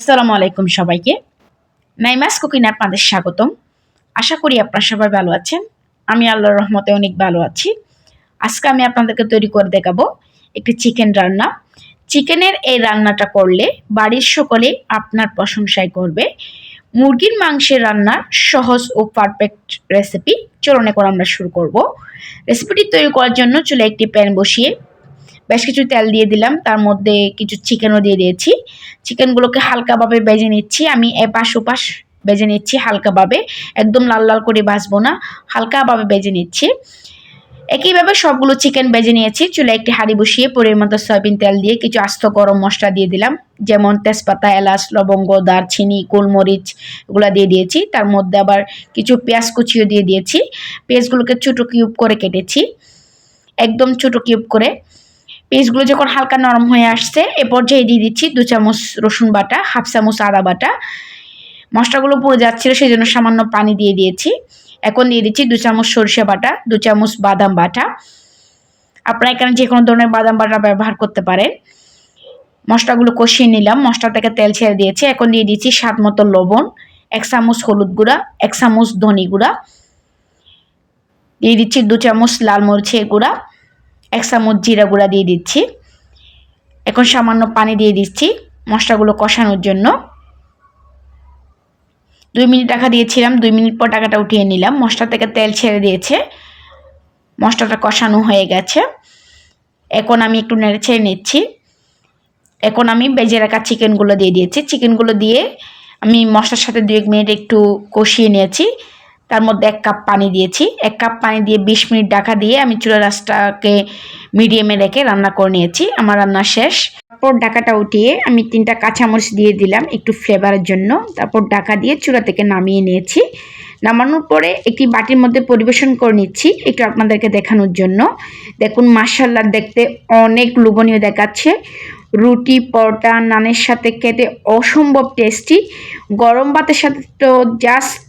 আসসালামু আলাইকুম সবাইকে। নাইমাস কুকিং আপনাদের স্বাগতম। আশা করি আপনারা সবাই ভালো আছেন। আমি আল্লাহর রহমতে অনেক ভালো আছি। আজকে আমি আপনাদেরকে তৈরি করে দেখাবো একটি চিকেন রান্না। চিকেনের এই রান্নাটা করলে বাড়ির সকলে আপনার প্রশংসাই করবে। মুরগির মাংসের রান্নার সহজ ও পারফেক্ট রেসিপি চলুন করে আমরা শুরু করব। রেসিপিটি তৈরি করার জন্য চুলে একটি প্যান বসিয়ে বেশ কিছু তেল দিয়ে দিলাম, তার মধ্যে কিছু চিকেনও দিয়ে দিয়েছি। চিকেনগুলোকে হালকাভাবে বেজে নিচ্ছি, আমি এপাশ ওপাশ বেজে নিচ্ছি হালকাভাবে, একদম লাল লাল করে ভাজবো না, হালকাভাবে বেজে নিচ্ছি। একইভাবে সবগুলো চিকেন বেজে নিয়েছি চুলে একটি হাঁড়ি বসিয়ে পরিমাণ মতো সয়াবিন তেল দিয়ে কিছু আস্ত গরম মশলা দিয়ে দিলাম, যেমন তেজপাতা, এলাচ, লবঙ্গ, দারচিনি, গোলমরিচ, এগুলো দিয়ে দিয়েছি। তার মধ্যে আবার কিছু পেঁয়াজ কুচিও দিয়ে দিয়েছি, পেঁয়াজগুলোকে ছোটো কিউব করে কেটেছি, একদম ছোটো কিউব করে। পেস্টগুলো যখন হালকা নরম হয়ে আসছে, এ পর্যায়ে দিয়ে দিচ্ছি দু চামচ রসুন বাটা, হাফ চামচ আদা বাটা। মশলাগুলো পুড়ে যাচ্ছিল সেই জন্য সামান্য পানি দিয়ে দিয়েছি। এখন দিয়ে দিচ্ছি দু চামচ সরিষা বাটা, দু চামচ বাদাম বাটা। আপনারা এখানে যে কোনো ধরনের বাদাম বাটা ব্যবহার করতে পারেন। মশলাগুলো কষিয়ে নিলাম মশলা থেকে তেল ছেড়ে দিয়েছি। এখন দিয়ে দিচ্ছি স্বাদ মতো লবণ, এক চামচ হলুদ গুঁড়া, এক চামচ ধনি গুঁড়া। দিয়ে দিচ্ছি দু চামচ লাল মরিচের গুঁড়া। এক চামচ জিরা গুঁড়া দিয়ে দিচ্ছি। এখন সামান্য পানি দিয়ে দিচ্ছি মশলাগুলো কষানোর জন্য। দুই মিনিট টাকা দিয়েছিলাম, দুই মিনিট পর টাকাটা উঠিয়ে নিলাম। মশলা থেকে তেল ছেড়ে দিয়েছে। মশলাটা কষানো হয়ে গেছে। এখন আমি একটু নেড়ে ছেড়ে নিচ্ছি। এখন আমি বেজে রাখা চিকেনগুলো দিয়ে দিয়েছি। চিকেনগুলো দিয়ে আমি মশলার সাথে দু এক মিনিট একটু কষিয়ে নিয়েছি। তার মধ্যে এক কাপ পানি দিয়েছি। এক কাপ পানি দিয়ে বিশ মিনিট ঢাকা দিয়ে আমি চুলা রাসটাকে মিডিয়ামে রেখে রান্না করে নিয়েছি। আমার রান্না শেষ। তারপর ডাকাটা উঠিয়ে আমি তিনটা কাঁচামরিচ দিয়ে দিলাম একটু ফ্লেভারের জন্য। তারপর ডাকা দিয়ে চুলা থেকে নামিয়ে নিয়েছি। নামানোর পরে একটি বাটির মধ্যে পরিবেশন করে নিচ্ছি একটু আপনাদেরকে দেখানোর জন্য। দেখুন মার্শাল্লাহ দেখতে অনেক লোভনীয় দেখাচ্ছে। রুটি, পরোটা, নানের সাথে খেতে অসম্ভব টেস্টি গরম ভাতের সাথে তো জাস্ট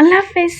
আল্লাহ হাফেজ